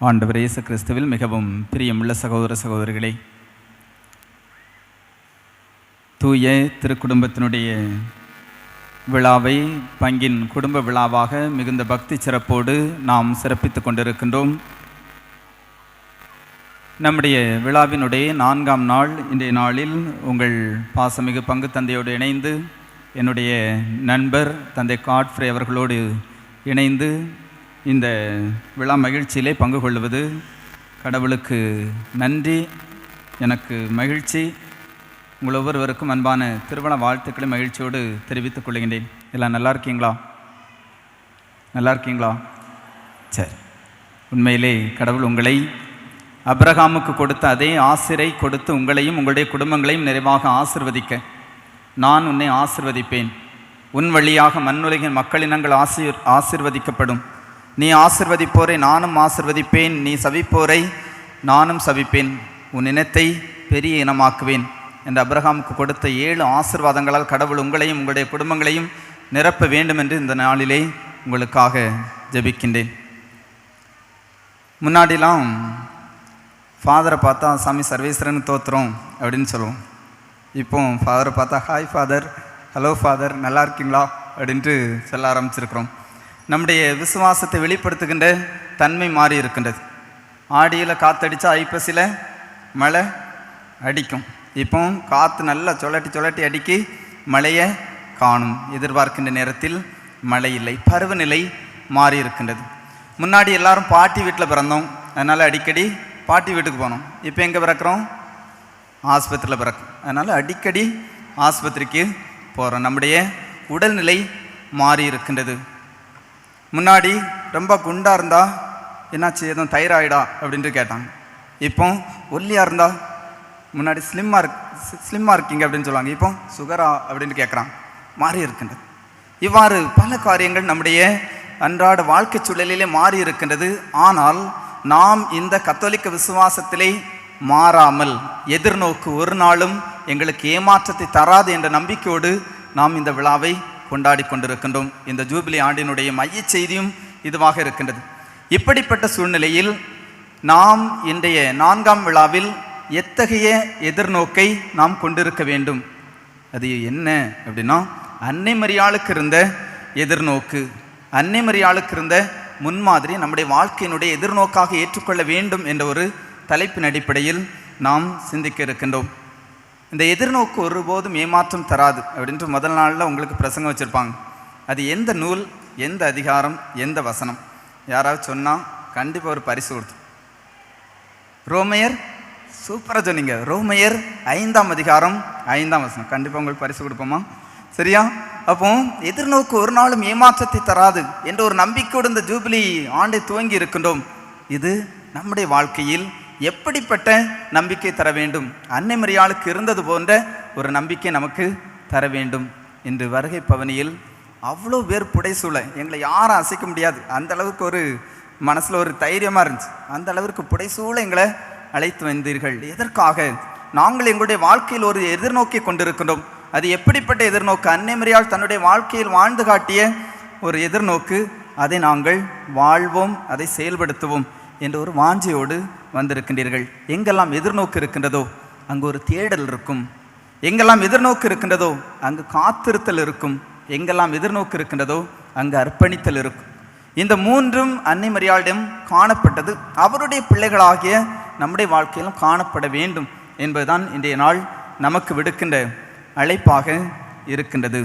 ஆண்டவர் இயேசு கிறிஸ்துவில் மிகவும் பிரியமுள்ள சகோதர சகோதரிகளே தூய திருக்குடும்பத்தினுடைய விழாவை பங்கின் குடும்ப விழாவாக மிகுந்த பக்தி சிறப்போடு நாம் சிறப்பித்து கொண்டிருக்கின்றோம். நம்முடைய விழாவினுடைய நான்காம் நாள் இன்றைய நாளில் உங்கள் பாசமிகு பங்கு தந்தையோடு இணைந்து என்னுடைய நண்பர் தந்தை காட்ஃப்ரே அவர்களோடு இணைந்து இந்த விழா மகிழ்ச்சியிலே பங்கு கொள்வது கடவுளுக்கு நன்றி. எனக்கு மகிழ்ச்சி. உங்கள் ஒவ்வொருவருக்கும் அன்பான திருமண வாழ்த்துக்களை மகிழ்ச்சியோடு தெரிவித்துக் கொள்கின்றேன். எல்லாம் நல்லா இருக்கீங்களா? நல்லா இருக்கீங்களா? சரி. உண்மையிலே கடவுள் உங்களை அப்ரஹாமுக்கு கொடுத்த அதே ஆசிரை கொடுத்து உங்களையும் உங்களுடைய குடும்பங்களையும் நிறைவாக ஆசிர்வதிக்க. நான் உன்னை ஆசிர்வதிப்பேன். உன் வழியாக மண்ணுலகின் மக்களினங்கள் ஆசிர் ஆசிர்வதிக்கப்படும். நீ ஆசிர்வதிப்போரை நானும் ஆசிர்வதிப்பேன். நீ சவிப்போரை நானும் சவிப்பேன். உன் இனத்தை பெரிய இனமாக்குவேன். என்று அப்ரஹாமுக்கு கொடுத்த ஏழு ஆசிர்வாதங்களால் கடவுள் உங்களையும் உங்களுடைய குடும்பங்களையும் நிரப்ப வேண்டும் என்று இந்த நாளிலே உங்களுக்காக ஜெபிக்கின்றேன். முன்னாடிலாம் ஃபாதரை பார்த்தா சாமி சர்வேஸ்வரன் தோத்துறோம் அப்படின்னு சொல்லுவோம். இப்போ ஃபாதரை பார்த்தா ஹாய் ஃபாதர் ஹலோ ஃபாதர் நல்லா இருக்கீங்களா? அப்படின்ட்டு சொல்ல ஆரம்பிச்சிருக்கிறோம். நம்முடைய விசுவாசத்தை வெளிப்படுத்துகின்ற தன்மை மாறி இருக்கின்றது. ஆடியில் காற்றடிச்சா ஐப்பசியில் மழை அடிக்கும். இப்போ காற்று நல்லா சுழட்டி சொலட்டி அடிக்கி மழையை காணும். எதிர்பார்க்கின்ற நேரத்தில் மழை இல்லை. பருவநிலை மாறி இருக்கின்றது. முன்னாடி எல்லாரும் பாட்டி வீட்டில் பிறந்தோம். அதனால் அடிக்கடி பாட்டி வீட்டுக்கு போனோம். இப்போ எங்கே பிறக்கிறோம்? ஆஸ்பத்திரியில் பிறக்கும் அதனால் அடிக்கடி ஆஸ்பத்திரிக்கு போகிறோம் நம்முடைய உடல்நிலை மாறி இருக்கின்றது. முன்னாடி ரொம்ப குண்டாக இருந்தா என்னாச்சு? எதுவும் தைராய்டா அப்படின்ட்டு கேட்டாங்க. இப்போ ஒல்லியாக இருந்தா முன்னாடி ஸ்லிம்மாக இருக் ஸ்லிம்மாக இருக்கீங்க அப்படின்னு சொல்லுவாங்க. இப்போ சுகரா அப்படின்னு கேட்குறாங்க மாறி இருக்கின்றது. இவ்வாறு பல காரியங்கள் நம்முடைய அன்றாட வாழ்க்கை சூழலிலே மாறி இருக்கின்றது. ஆனால் நாம் இந்த கத்தோலிக்க விசுவாசத்திலே மாறாமல் எதிர்நோக்கு ஒரு நாளும் எங்களுக்கு ஏமாற்றத்தை தராது என்ற நம்பிக்கையோடு நாம் இந்த விழாவை கொண்டாடி கொண்டிருக்கின்றோம். இந்த ஜூபிலி ஆண்டினுடைய மைய செய்தியும் இதுவாக இருக்கின்றது. இப்படிப்பட்ட சூழ்நிலையில் நாம் இன்றைய நான்காம் விழாவில் எத்தகைய எதிர்நோக்கை நாம் கொண்டிருக்க வேண்டும்? அது என்ன அப்படின்னா அன்னை மரியாளுக்கு இருந்த எதிர்நோக்கு அன்னை மரியாளுக்கு இருந்த முன்மாதிரி நம்முடைய வாழ்க்கையினுடைய எதிர்நோக்காக ஏற்றுக்கொள்ள வேண்டும் என்ற ஒரு தலைப்பின் அடிப்படையில் நாம் சிந்திக்க இருக்கின்றோம். இந்த எதிர்நோக்கு ஒருபோதும் ஏமாற்றம் தராது அப்படின்ட்டு முதல் நாளில் உங்களுக்கு பிரசங்கம் வச்சுருப்பாங்க. அது எந்த நூல் எந்த அதிகாரம் எந்த வசனம்? யாராவது சொன்னால் கண்டிப்பாக ஒரு பரிசு கொடுத்து. ரோமையர் சூப்பராக சொன்னீங்க. ரோமையர் ஐந்தாம் அதிகாரம் ஐந்தாம் வசனம். கண்டிப்பாக உங்களுக்கு பரிசு கொடுப்போமா? சரியா? அப்போ எதிர்நோக்கு ஒரு நாளும் ஏமாற்றத்தை தராது என்ற ஒரு நம்பிக்கையோடு இந்த ஜூபிலி ஆண்டை துவங்கி இருக்கின்றோம். இது நம்முடைய வாழ்க்கையில் எப்படிப்பட்ட நம்பிக்கை தர வேண்டும்? அன்னை மரியாளுக்கு இருந்தது போன்ற ஒரு நம்பிக்கை நமக்கு தர வேண்டும். என்று வருகை பவனியில் அவ்வளோ பேர் புடைசூழ எங்களை யாரும் அசைக்க முடியாது. அந்த அளவுக்கு ஒரு மனசில் ஒரு தைரியமாக இருந்துச்சு. அந்த அளவிற்கு புடைசூழ எங்களை அழைத்து வந்தீர்கள். எதற்காக? நாங்கள் எங்களுடைய வாழ்க்கையில் ஒரு எதிர்நோக்கி கொண்டிருக்கின்றோம். அது எப்படிப்பட்ட எதிர்நோக்கு? அன்னைமறியால் தன்னுடைய வாழ்க்கையில் வாழ்ந்து காட்டிய ஒரு எதிர்நோக்கு. அதை நாங்கள் வாழ்வோம் அதை செயல்படுத்துவோம். என்ற ஒரு வாஞ்சையோடு வந்திருக்கின்றீர்கள். எங்கெல்லாம் எதிர்நோக்கு இருக்கின்றதோ அங்கு ஒரு தேடல் இருக்கும். எங்கெல்லாம் எதிர்நோக்கு இருக்கின்றதோ அங்கு காத்திருத்தல் இருக்கும். எங்கெல்லாம் எதிர்நோக்கு இருக்கின்றதோ அங்கு அர்ப்பணித்தல் இருக்கும். இந்த மூன்றும் அன்னை மரியாளிடம் காணப்பட்டது. அவருடைய பிள்ளைகளாகிய நம்முடைய வாழ்க்கையிலும் காணப்பட வேண்டும் என்பதுதான் இன்றைய நாள் நமக்கு விடுக்கின்ற அழைப்பாக இருக்கின்றது.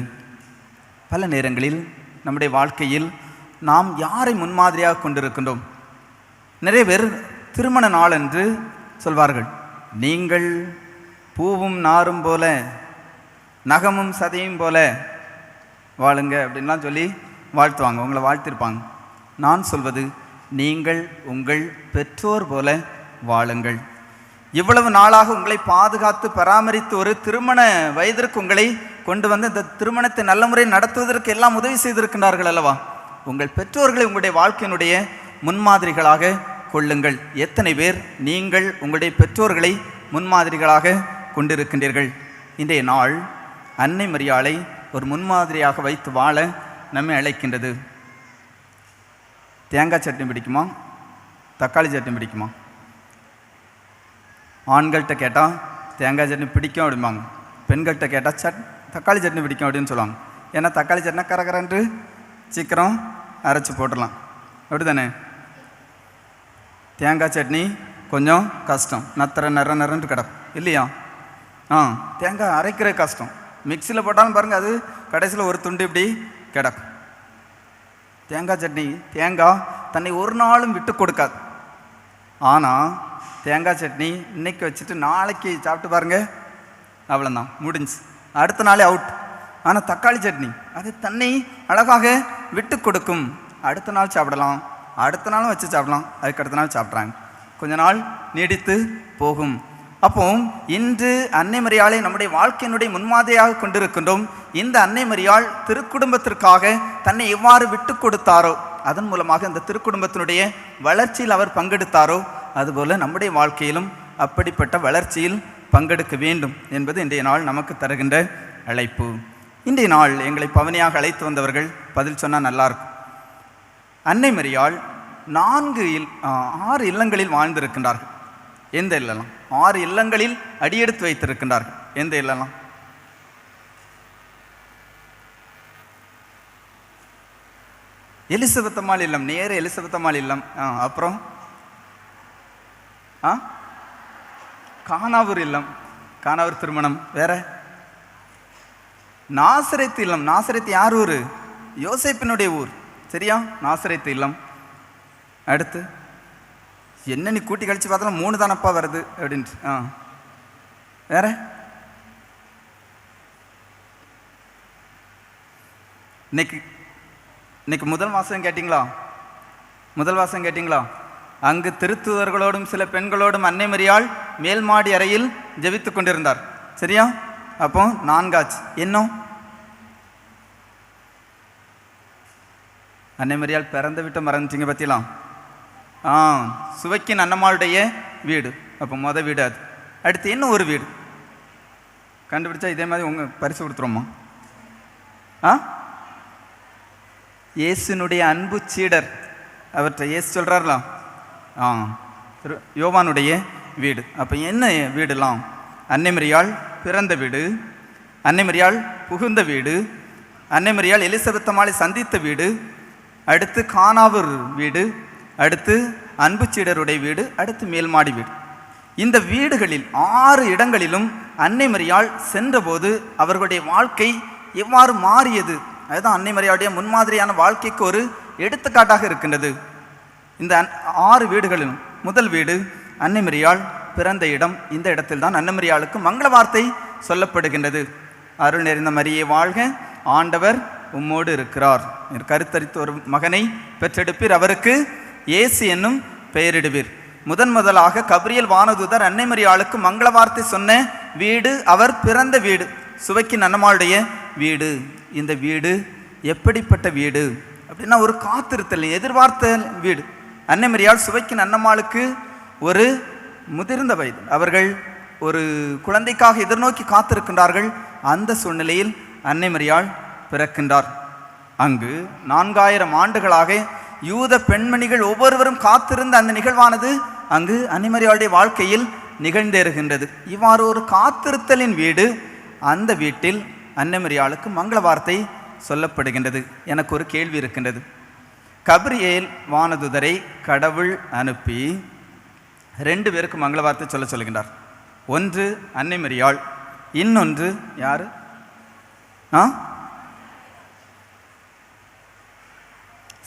பல நேரங்களில் நம்முடைய வாழ்க்கையில் நாம் யாரை முன்மாதிரியாக கொண்டிருக்கின்றோம்? நிறைய பேர் திருமண நாள் என்று சொல்வார்கள். நீங்கள் பூவும் நாரும் போல நகமும் சதையும் போல வாழுங்க அப்படின்லாம் சொல்லி வாழ்த்துவாங்க. உங்களை வாழ்த்திருப்பாங்க. நான் சொல்வது நீங்கள் உங்கள் பெற்றோர் போல வாழுங்கள். இவ்வளவு நாளாக உங்களை பாதுகாத்து பராமரித்து ஒரு திருமண வயதிற்கு உங்களை கொண்டு வந்து இந்த திருமணத்தை நல்ல முறை நடத்துவதற்கு எல்லாம் உதவி செய்திருக்கின்றார்கள் அல்லவா? உங்கள் பெற்றோர்களை உங்களுடைய வாழ்க்கையினுடைய முன்மாதிரிகளாக கொள்ளுங்கள். எத்தனை பேர் நீங்கள் உங்களுடைய பெற்றோர்களை முன்மாதிரிகளாக கொண்டிருக்கின்றீர்கள்? இன்றைய நாள் அன்னை மரியாளை ஒரு முன்மாதிரியாக வைத்து வாழ நம்மை அழைக்கின்றது. தேங்காய் சட்னி பிடிக்குமா? தக்காளி சட்னி பிடிக்குமா? ஆண்கள்கிட்ட கேட்டால் தேங்காய் சட்னி பிடிக்கும் அப்படிம்பாங்க. பெண்கள்கிட்ட கேட்டால் சட் தக்காளி சட்னி பிடிக்கும் அப்படின்னு சொல்லுவாங்க. ஏன்னா தக்காளி சட்னி கரகரன்ட்டு சீக்கிரம் அரைச்சி போட்டுடலாம். அப்படி தானே தேங்காய் சட்னி கொஞ்சம் கஷ்டம். நத்திர நிற நிறன்ட்டு கிடக்கும். இல்லையா? ஆ தேங்காய் அரைக்கிற கஷ்டம். மிக்சியில் போட்டாலும் பாருங்கள் அது கடைசியில் ஒரு துண்டு இப்படி கிடக்கும். தேங்காய் சட்னி தேங்காய் தன்னை ஒரு நாளும் விட்டு கொடுக்காது. ஆனால் தேங்காய் சட்னி இன்னைக்கு வச்சுட்டு நாளைக்கு சாப்பிட்டு பாருங்கள் அவ்வளோதான் முடிஞ்சு. அடுத்த நாளே அவுட் ஆனால் தக்காளி சட்னி அது தன்னை அழகாக விட்டு கொடுக்கும். அடுத்த நாள் சாப்பிடலாம். அடுத்த நாளும் வச்சு சாப்பிடலாம். அதுக்கு அடுத்த நாள் சாப்பிட்றாங்க. கொஞ்ச நாள் நீடித்து போகும். அப்போ இன்று அன்னை மரியாளை நம்முடைய வாழ்க்கையினுடைய முன்மாதிரியாக கொண்டிருக்கின்றோம். இந்த அன்னை மரியாள் திருக்குடும்பத்திற்காக தன்னை எவ்வாறு விட்டு கொடுத்தாரோ அதன் மூலமாக இந்த திருக்குடும்பத்தினுடைய வளர்ச்சியில் அவர் பங்கெடுத்தாரோ அதுபோல் நம்முடைய வாழ்க்கையிலும் அப்படிப்பட்ட வளர்ச்சியில் பங்கெடுக்க வேண்டும் என்பது இன்றைய நாள் நமக்கு தருகின்ற அழைப்பு. இன்றைய நாள் எங்களை பவனியாக அழைத்து வந்தவர்கள் பதில் சொன்னால் நல்லாயிருக்கும் அன்னை மரியாள் நான்கு இல் ஆறு இல்லங்களில் வாழ்ந்திருக்கின்றார்கள். எந்த இல்லலாம்? ஆறு இல்லங்களில் அடியெடுத்து வைத்திருக்கின்றார்கள். எந்த இல்லலாம்? எலிசபெத்தம்மாள் இல்லம் நேர எலிசபெத்தம்மாள் இல்லம். ஆ, அப்புறம்? ஆ? கானாவூர் இல்லம். கானாவூர் திருமணம். வேற? நாசரத்து இல்லம். நாசரத்து யார் ஊர்? யோசைப்பினுடைய ஊர். சரியா நாசரேத்து இல்லம். அடுத்து என்ன நீ கூட்டி கழிச்சு பார்த்தாலும் மூணு தானப்பா வருது? அப்படின்ட்டு. ஆ. வேற? இன்னைக்கு இன்னைக்கு முதல் மாதம் கேட்டிங்களா? முதல் வாசம் கேட்டிங்களா? அங்கு திருத்துவர்களோடும் சில பெண்களோடும் அன்னை மரியாள் மேல் மாடி அறையில் ஜெபித்து கொண்டிருந்தார். சரியா? அப்போ நான்காச்சு. என்ன? அன்னை மரியாள் பிறந்த விட்டு மறந்துச்சிங்க பற்றிலாம் ஆ சுவைக்கின் அன்னம்மாளுடைய வீடு. அப்போ மொதல் வீடு அது. அடுத்து என்ன ஒரு வீடு. கண்டுபிடிச்சா இதே மாதிரி உங்கள் பரிசு கொடுத்துருமா ஆ? இயேசுனுடைய அன்பு சீடர். அவர்கிட்ட இயேசு சொல்கிறார்களா ஆ திரு யோவானுடைய வீடு. அப்போ என்ன வீடுலாம்? அன்னைமரியாள் பிறந்த வீடு. அன்னைமரியாள் புகுந்த வீடு. அன்னைமரியாள் எலிசபெத்தம்மாளை சந்தித்த வீடு. அடுத்து கானாவூர் வீடு அடுத்து அன்பு சீடருடைய வீடு அடுத்து மேல்மாடி வீடு. இந்த வீடுகளில் ஆறு இடங்களிலும் அன்னை மரியாள் சென்றபோது அவர்களுடைய வாழ்க்கை எவ்வாறு மாறியது? அதுதான் அன்னை மரியாளுடைய முன்மாதிரியான வாழ்க்கைக்கு ஒரு எடுத்துக்காட்டாக இருக்கின்றது. இந்த அன்- ஆறு வீடுகளிலும் முதல் வீடு அன்னை மரியாள் பிறந்த இடம். இந்த இடத்தில்தான் அன்னை மரியாளுக்கு மங்கள வார்த்தை சொல்லப்படுகின்றது. அருள் நிறைந்த மரியை வாழ்க ஆண்டவர் உம்மோடு இருக்கிறார். நீர் கருத்தரித்து ஒரு மகனை பெற்றெடுப்பீர். அவருக்கு இயேசு என்னும் பெயரிடுவீர். முதன் முதலாக கபிரியல் வானதூதர் அன்னை மரியாளுக்கு மங்கள வார்த்தை சொன்ன வீடு அவர் பிறந்த வீடு. சுவைக்கின் அன்னமாளுடைய வீடு. இந்த வீடு எப்படிப்பட்ட வீடு? அப்படின்னா ஒரு காத்திருத்தல் எதிர்பார்த்த வீடு. அன்னை மரியாள் சுவைக்கின் அன்னம்மாளுக்கு ஒரு முதிர்ந்த வயது. அவர்கள் ஒரு குழந்தைக்காக எதிர்நோக்கி காத்திருக்கின்றார்கள். அந்த சூழ்நிலையில் அன்னை மரியாள் பிறக்கின்றார். அங்கு நான்காயிரம் ஆண்டுகளாக யூத பெண்மணிகள் ஒவ்வொருவரும் காத்திருந்த அந்த நிகழ்வானது அங்கு அன்னிமரியாளுடைய வாழ்க்கையில் நிகழ்ந்தேறுகின்றது இவ்வாறு ஒரு காத்திருத்தலின் வீடு அந்த வீட்டில் அன்னமரியாளுக்கு மங்கள வார்த்தை சொல்லப்படுகின்றது எனக்கு ஒரு கேள்வி இருக்கின்றது. கபிரியேல் வானதுதரை கடவுள் அனுப்பி ரெண்டு பேருக்கு மங்கள வார்த்தை சொல்ல சொல்கின்றார். ஒன்று அன்னைமரியாள் இன்னொன்று யார்? ஆ?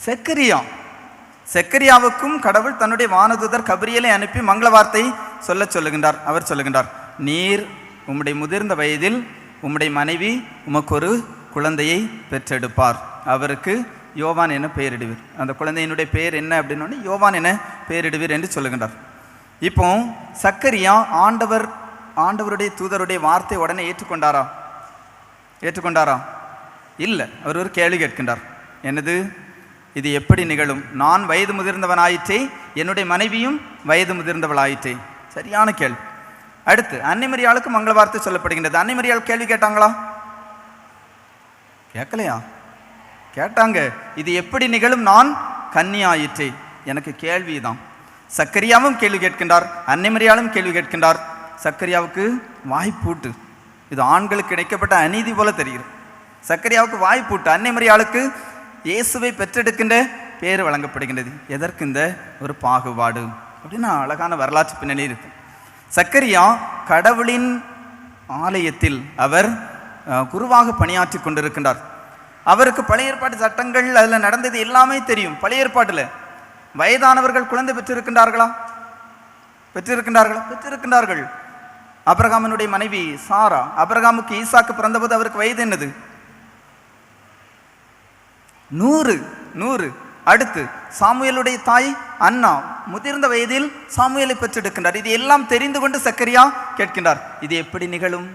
செக்கரியா. செக்கரியாவுக்கும் கடவுள் தன்னுடைய வானதுதர் கபிரியலை அனுப்பி மங்கள வார்த்தை சொல்லச் சொல்லுகின்றார். அவர் சொல்லுகின்றார் நீர் உம்முடைய முதிர்ந்த வயதில் உம்முடைய மனைவி உமக்கு ஒரு குழந்தையை பெற்றெடுப்பார். அவருக்கு யோவான் என பெயரிடுவீர். அந்த குழந்தையினுடைய பெயர் என்ன அப்படின்னு யோவான் என பெயரிடுவீர் என்று சொல்லுகின்றார். இப்போ சக்கரியா ஆண்டவர் ஆண்டவருடைய தூதருடைய வார்த்தை உடனே ஏற்றுக்கொண்டாரா? ஏற்றுக்கொண்டாரா? இல்லை. அவர் ஒரு கேள்வி கேட்கின்றார். என்னது? இது எப்படி நிகழும்? நான் வயது முதிர்ந்தவனாயிற்றே என்னுடைய மனைவியும் வயது முதிர்ந்தவளாயிற்றே. சரியான கேள்வி. அடுத்து அன்னிமரியாளுக்கு மங்கள வார்த்தை சொல்லப்படுகின்றது. அன்னிமரியால் கேள்வி கேட்டாங்களா? கேட்கலையா? கேட்டாங்க. இது எப்படி நிகழும்? நான் கன்னியாயிற்றே. எனக்கு கேள்விதான். சக்கரியாவும் கேள்வி கேட்கின்றார். அன்னிமரியாலும் கேள்வி கேட்கின்றார். சக்கரியாவுக்கு வாய்ப்பூட்டு. இது ஆண்களுக்கு இணைக்கப்பட்ட அநீதி போல தெரிகிறது. சக்கரியாவுக்கு வாய்ப்பூட்டு. அன்னிமரியாளுக்கு இயேசுவை பெற்றெடுக்கின்ற பேர் வழங்கப்படுகின்றது. எதற்கு இந்த ஒரு பாகுபாடு? அப்படின்னு அழகான வரலாற்று பின்னணி இருக்கு சக்கரியா கடவுளின் ஆலயத்தில் அவர் குருவாக பணியாற்றி கொண்டிருக்கின்றார். அவருக்கு பழைய ஏற்பாட்டு சட்டங்கள் அதில் நடந்தது எல்லாமே தெரியும். பழைய ஏற்பாட்டில் வயதானவர்கள் குழந்தை பெற்றிருக்கின்றார்களா? பெற்றிருக்கின்றார்களா? பெற்றிருக்கின்றார்கள். அபிரகாமனுடைய மனைவி சாரா அபரகாமுக்கு ஈசாக்கு பிறந்தபோது அவருக்கு வயது என்னது? நூறு நூறு. அடுத்து சாமுவேலுடைய தாய் அண்ணா. முதிர்ந்த வயதில் சாமுவேலை பெற்றெடுக்கின்றார். இது எல்லாம் தெரிந்து கொண்டு சக்கரியா கேட்கின்றார். இது எப்படி நிகழும்?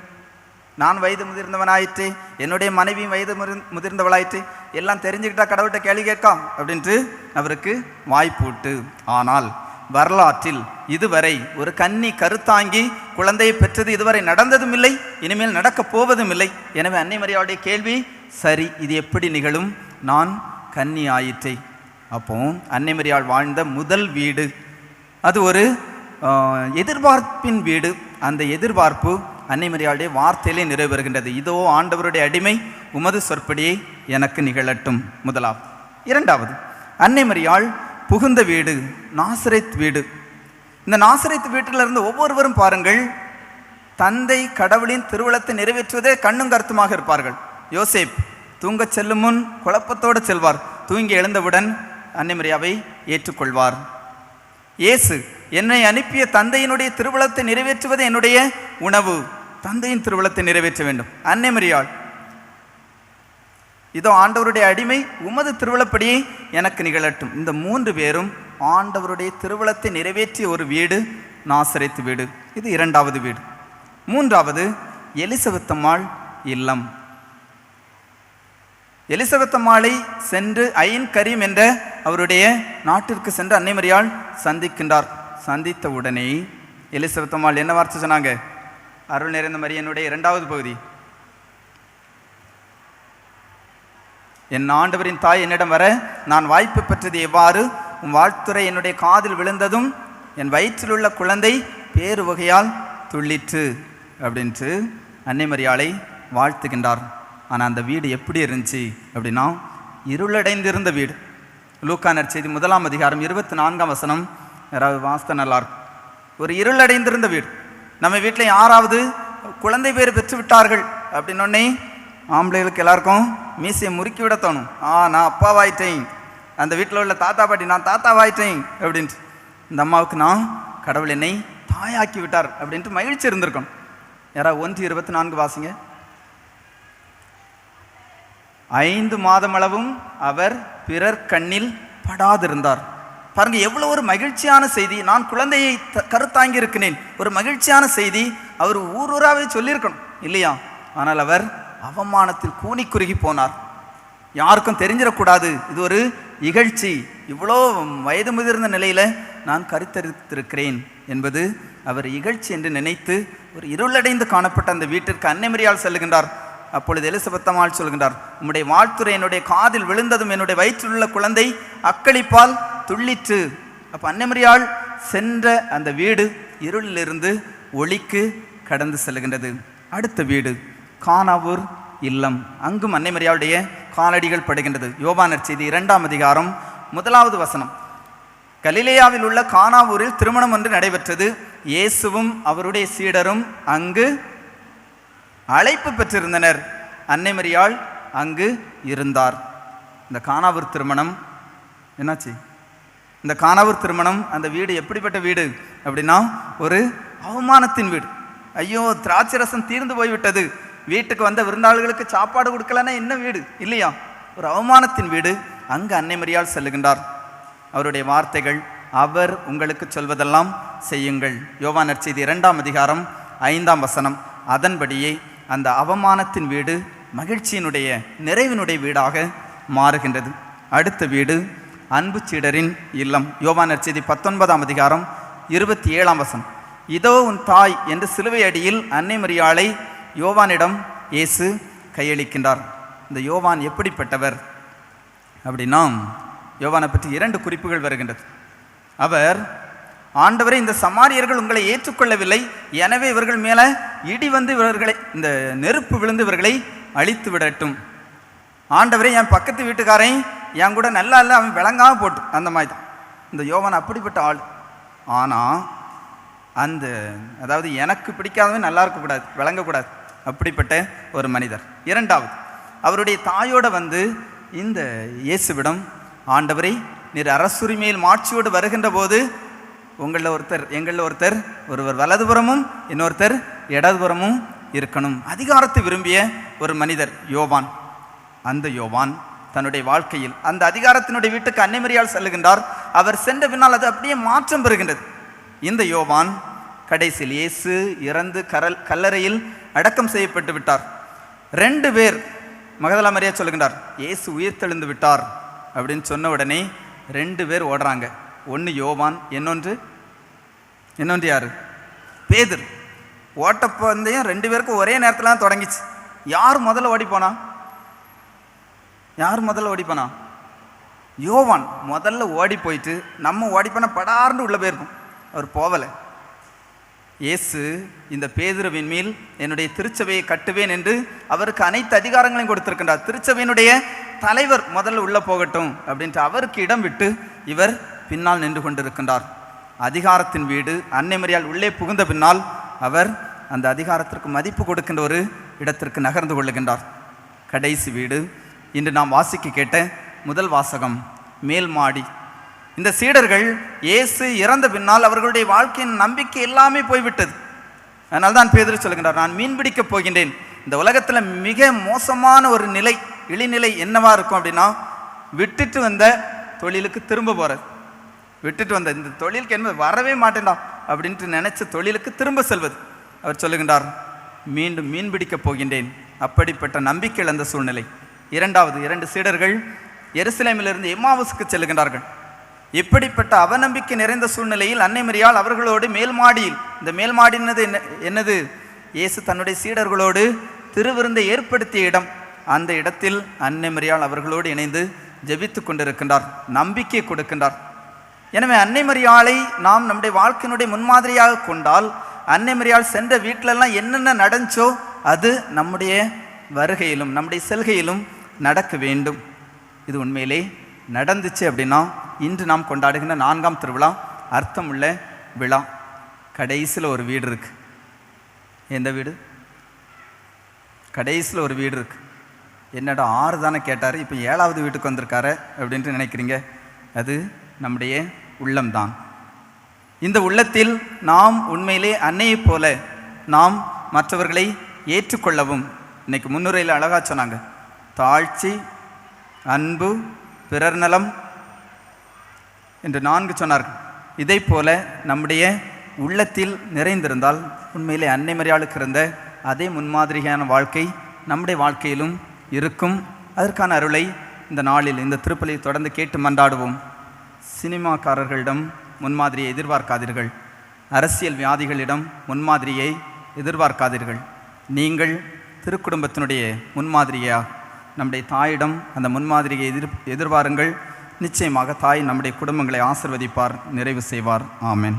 நான் வயது முதிர்ந்தவனாயிற்று என்னுடைய மனைவியும் வயது முதிர்ந்தவளாயிற்று எல்லாம் தெரிஞ்சுக்கிட்டா கடவுள்கிட்ட கேள்வி கேட்கா? அப்படின்ட்டு அவருக்கு வாய்ப்பூட்டு. ஆனால் வரலாற்றில் இதுவரை ஒரு கன்னி கருத்தாங்கி குழந்தையை பெற்றது இதுவரை நடந்ததும் இல்லை இனிமேல் நடக்கப் போவதும் இல்லை. எனவே அன்னை மரியாவுடைய கேள்வி சரி இது எப்படி நிகழும்? நான் கன்னி ஆயிற்றை. அப்போ அன்னை மரியாள் வாழ்ந்த முதல் வீடு. அது ஒரு எதிர்பார்ப்பின் வீடு. அந்த எதிர்பார்ப்பு அன்னைமரியாளுடைய வார்த்தையிலே நிறைவேறுகின்றது. இதோ ஆண்டவருடைய அடிமை உமது சொற்படியை எனக்கு நிகழட்டும். முதலாம். இரண்டாவது அன்னைமரியாள் புகுந்த வீடு நாசரேத் வீடு. இந்த நாசரேத் வீட்டிலிருந்து ஒவ்வொருவரும் பாருங்கள் தந்தை கடவுளின் திருவிழத்தை நிறைவேற்றுவதே கண்ணும் கருத்துமாக இருப்பார்கள். யோசேப் தூங்கச் செல்லும் முன் குழப்பத்தோடு செல்வார். தூங்கி எழுந்தவுடன் அன்னைமரியாவை ஏற்றுக்கொள்வார். இயேசு என்னை அனுப்பிய தந்தையினுடைய திருவிழத்தை நிறைவேற்றுவது என்னுடைய உணவு. தந்தையின் திருவிழத்தை நிறைவேற்ற வேண்டும். அன்னைமரியாள் இதோ ஆண்டவருடைய அடிமை உமது திருவிழப்படியே எனக்கு நிகழட்டும். இந்த மூன்று பேரும் ஆண்டவருடைய திருவிழத்தை நிறைவேற்றிய ஒரு வீடு நாசரித்து வீடு. இது இரண்டாவது வீடு. மூன்றாவது எலிசபெத்தம்மாள் இல்லம். எலிசபெத்தம்மாளை சென்று ஐன் கரீம் என்ற அவருடைய நாட்டிற்கு சென்று அன்னைமரியால் சந்திக்கின்றார். சந்தித்த உடனே எலிசபெத்தம்மாள் என்ன வார்த்தை சொன்னாங்க? அருள் நிறைந்த மரியனுடைய இரண்டாவது பகுதி. என் ஆண்டவரின் தாய் என்னிடம் வர நான் வாய்ப்பு பெற்றது எவ்வாறு? உன் வாழ்த்துறை என்னுடைய காதில் விழுந்ததும் என் வயிற்றில் உள்ள குழந்தை பேரு வகையால் துள்ளிற்று அப்படின்ட்டு அன்னை மரியாளை வாழ்த்துகின்றார். ஆனால் அந்த வீடு எப்படி இருந்துச்சு அப்படின்னா இருளடைந்திருந்த வீடு. லூக்கா நற்செய்தி முதலாம் அதிகாரம் இருபத்தி நான்காம் வசனம். யாராவது வாஸ்த நல்லா இருக்கும் ஒரு இருளடைந்திருந்த வீடு. நம்ம வீட்டில் யாராவது குழந்தை பேர் பெற்று விட்டார்கள் அப்படின்னொன்னே ஆம்பளைகளுக்கு எல்லாருக்கும் மீசையை முறுக்கி விட தோணும். ஆ நான் அப்பாவாயிட்டேன். அந்த வீட்டில் உள்ள தாத்தா பாட்டி நான் தாத்தாவாயிட்டேன் அப்படின்ட்டு. இந்த அம்மாவுக்கு நான் கடவுள் என்னை தாயாக்கி விட்டார் அப்படின்ட்டு மகிழ்ச்சி இருந்திருக்கணும் யாராவது ஒன்று இருபத்தி நான்கு வாசிங்க. ஐந்து மாதமளவும் அவர் பிறர் கண்ணில் படாதிருந்தார். பாருங்க எவ்வளோ ஒரு மகிழ்ச்சியான செய்தி. நான் குழந்தையை த- கருத்தாங்கி இருக்கிறேன் ஒரு மகிழ்ச்சியான செய்தி. அவர் ஊர் சொல்லியிருக்கணும். இல்லையா? ஆனால் அவர் அவமானத்தில் கூனி குறுகி போனார். யாருக்கும் தெரிஞ்சிடக்கூடாது. இது ஒரு இகழ்ச்சி. இவ்வளோ வயது முதிர்ந்த நிலையில் நான் கருத்தரித்திருக்கிறேன் என்பது அவர் இகழ்ச்சி என்று நினைத்து ஒரு இருளடைந்து காணப்பட்ட அந்த வீட்டிற்கு அன்னைமரியால் செல்லுகின்றார். அப்பொழுது எலிசபெத்தம்மாள் சொல்கின்றார் உம்முடைய வாழ்த்துறை என்னுடைய காதில் விழுந்ததும் என்னுடைய வயிற்றில் உள்ள குழந்தை அக்களிப்பால் துள்ளிற்று. அப்போ அன்னமரியாள் சென்ற அந்த வீடு இருளிலிருந்து ஒளிக்கு கடந்து செல்கின்றது. அடுத்த வீடு கானாவூர் இல்லம். அங்கும் அன்னைமரியாளுடைய காலடிகள் படுகின்றது. யோபானர் செய்தி இரண்டாம் அதிகாரம் முதலாவது வசனம். கலிலேயாவில் உள்ள கானாவூரில் திருமணம் ஒன்று நடைபெற்றது. இயேசுவும் அவருடைய சீடரும் அங்கு அழைப்பு பெற்றிருந்தனர். அன்னைமரியாள் அங்கு இருந்தார். இந்த காணாவூர் திருமணம் என்னாச்சு? இந்த காணாவூர் திருமணம் அந்த வீடு எப்படிப்பட்ட வீடு அப்படின்னா ஒரு அவமானத்தின் வீடு. ஐயோ திராட்சை ரசம் தீர்ந்து போய்விட்டது. வீட்டுக்கு வந்த விருந்தாளிகளுக்கு சாப்பாடு கொடுக்கலன்னா என்ன வீடு? இல்லையா? ஒரு அவமானத்தின் வீடு. அங்கு அன்னை மரியால் செல்லுகின்றார். அவருடைய வார்த்தைகள் அவர் உங்களுக்கு சொல்வதெல்லாம் செய்யுங்கள். யோவான் நற்செய்தி இரண்டாம் அதிகாரம் ஐந்தாம் வசனம். அதன்படியே அந்த அவமானத்தின் வீடு மகிழ்ச்சியினுடைய நிறைவினுடைய வீடாக மாறுகின்றது. அடுத்த வீடு அன்பு சீடரின் இல்லம். யோவான் செய்தி பத்தொன்பதாம் அதிகாரம் இருபத்தி ஏழாம் வசனம். இதோ உன் தாய் என்று சிலுவை அடியில் அன்னை மரியாளை யோவானிடம் இயேசு கையளிக்கின்றார். இந்த யோவான் எப்படிப்பட்டவர்? அப்படின்னா யோவானை பற்றி இரண்டு குறிப்புகள் வருகின்றது. அவர் ஆண்டவரே இந்த சமாரியர்கள் உங்களை ஏற்றுக்கொள்ளவில்லை. எனவே இவர்கள் மேலே இடி வந்து இவர்களை இந்த நெருப்பு விழுந்து இவர்களை அழித்து விடட்டும். ஆண்டவரே என் பக்கத்து வீட்டுக்காரன் என் கூட நல்லா இல்லை அவன் விளங்காமல் போட்டு அந்த மாதிரி தான் இந்த யோவன் அப்படிப்பட்ட ஆள். ஆனால் அந்த அதாவது எனக்கு பிடிக்காதவன் நல்லா இருக்கக்கூடாது விளங்கக்கூடாது அப்படிப்பட்ட ஒரு மனிதர். இரண்டாவது அவருடைய தாயோட வந்து இந்த இயேசுவிடம் ஆண்டவரை நீர் அரசுரிமையில் மாட்சியோடு வருகின்ற போது உங்களில் ஒருத்தர் எங்களில் ஒருத்தர் ஒருவர் வலதுபுறமும் இன்னொருத்தர் இடதுபுறமும் இருக்கணும். அதிகாரத்தை விரும்பிய ஒரு மனிதர் யோவான். அந்த யோவான் தன்னுடைய வாழ்க்கையில் அந்த அதிகாரத்தினுடைய வீட்டுக்கு அன்னைமரியால் செல்லுகின்றார். அவர் சென்ற பின்னால் அது அப்படியே மாற்றம் பெறுகின்றது. இந்த யோவான் கடைசியில் இயேசு இறந்து கரல் கல்லறையில் அடக்கம் செய்யப்பட்டு விட்டார். ரெண்டு பேர் மகதலா மரியா சொல்லுகின்றார் இயேசு உயிர்த்தெழுந்து விட்டார் அப்படின்னு சொன்ன உடனே ரெண்டு பேர் ஓடுறாங்க. ஒன்று யோவான் இன்னொன்று இன்னொன்று யார்? பேதர். ஓட்டப்பந்தயம் ரெண்டு பேருக்கும் ஒரே நேரத்தில் தான் தொடங்கிச்சு. யார் முதல்ல ஓடிப்போனா யார் முதல்ல ஓடிப்போனா யோவான் முதல்ல ஓடி போயிட்டு நம்ம ஓடிப்போனா போனா படார்னு உள்ள போயிருக்கும். அவர் போகலை இயேசு இந்த பேதுருவின் மேல் என்னுடைய திருச்சபையை கட்டுவேன் என்று அவருக்கு அனைத்து அதிகாரங்களையும் கொடுத்திருக்கின்றார். திருச்சபையினுடைய தலைவர் முதல்ல உள்ளே போகட்டும் அப்படின்ட்டு அவருக்கு இடம் விட்டு இவர் பின்னால் நின்று கொண்டிருக்கின்றார். அதிகாரத்தின் வீடு அன்னைமறியால் உள்ளே புகுந்த பின்னால் அவர் அந்த அதிகாரத்திற்கு மதிப்பு கொடுக்கின்ற ஒரு இடத்திற்கு நகர்ந்து கொள்ளுகின்றார். கடைசி வீடு இன்று நாம் வாசிக்க கேட்ட முதல் வாசகம் மேல் மாடி. இந்த சீடர்கள் இயேசு இறந்த பின்னால் அவர்களுடைய வாழ்க்கையின் நம்பிக்கை எல்லாமே போய்விட்டது. அதனால் தான் பேதர் சொல்லுகின்றார் நான் மீன் பிடிக்கப் போகின்றேன். இந்த உலகத்தில் மிக மோசமான ஒரு நிலை இழிநிலை என்னவா இருக்கும் அப்படின்னா விட்டுட்டு வந்த தொழிலுக்கு திரும்ப போகிறது விட்டுட்டு வந்த இந்த தொழிலுக்கு என்பது வரவே மாட்டேன்டா அப்படின்ட்டு நினச்ச தொழிலுக்கு திரும்ப செல்வது. அவர் சொல்லுகின்றார் மீண்டும் மீன் பிடிக்கப் போகின்றேன். அப்படிப்பட்ட நம்பிக்கை இழந்த சூழ்நிலை. இரண்டாவது இரண்டு சீடர்கள் எருசலேமிலிருந்து எம்மாவுசுக்கு செல்லுகின்றார்கள். இப்படிப்பட்ட அவநம்பிக்கை நிறைந்த சூழ்நிலையில் அன்னை மரியால் அவர்களோடு மேல்மாடியில் இந்த மேல்மாடினது என்ன என்னது? இயேசு தன்னுடைய சீடர்களோடு திருவிருந்தை ஏற்படுத்திய இடம். அந்த இடத்தில் அன்னை மரியால் அவர்களோடு இணைந்து ஜெபித்து கொண்டிருக்கின்றார் நம்பிக்கை கொடுக்கின்றார். எனவே அன்னை மரியாளை நாம் நம்முடைய வாழ்க்கையினுடைய முன்மாதிரியாக கொண்டால் அன்னை மரியாள் சென்ற வீட்டிலெல்லாம் என்னென்ன நடந்துச்சோ அது நம்முடைய வருகையிலும் நம்முடைய செல்கையிலும் நடக்க வேண்டும். இது உண்மையிலே நடந்துச்சு அப்படின்னா இன்று நாம் கொண்டாடுகின்ற நான்காம் திருவிழா அர்த்தமுள்ள விழா. கடைசியில் ஒரு வீடு இருக்கு. எந்த வீடு? கடைசியில் ஒரு வீடு இருக்கு. என்னடா ஆறு தானே கேட்டார் இப்போ ஏழாவது வீட்டுக்கு வந்திருக்காரு அப்படின்ட்டு நினைக்கிறீங்க? அது நம்முடைய உள்ளம்தான். இந்த உள்ளத்தில் நாம் உண்மையிலே அன்னையைப் போல நாம் மற்றவர்களை ஏற்றுக்கொள்ளவும். இன்னைக்கு முன்னுரையில் அழகா சொன்னாங்க. தாழ்ச்சி அன்பு பிறர் நலம் என்று நான்கு சொன்னார்கள். இதை போல நம்முடைய உள்ளத்தில் நிறைந்திருந்தால் உண்மையிலே அன்னை மரியாளுக்கு இருந்த அதே முன்மாதிரியான வாழ்க்கை நம்முடைய வாழ்க்கையிலும் இருக்கும். அதற்கான அருளை இந்த நாளில் இந்த திருப்பலியை தொடர்ந்து கேட்டு மன்றாடுவோம். சினிமாக்காரர்களிடம் முன்மாதிரியை எதிர்பார்க்காதீர்கள். அரசியல் வியாதிகளிடம் முன்மாதிரியை எதிர்பார்க்காதீர்கள். நீங்கள் திருக்குடும்பத்தினுடைய முன்மாதிரியா? நம்முடைய தாயிடம் அந்த முன்மாதிரியை எதிர் எதிர்பாருங்கள். நிச்சயமாக தாய் நம்முடைய குடும்பங்களை ஆசிர்வதிப்பார் நிறைவு செய்வார். ஆமேன்.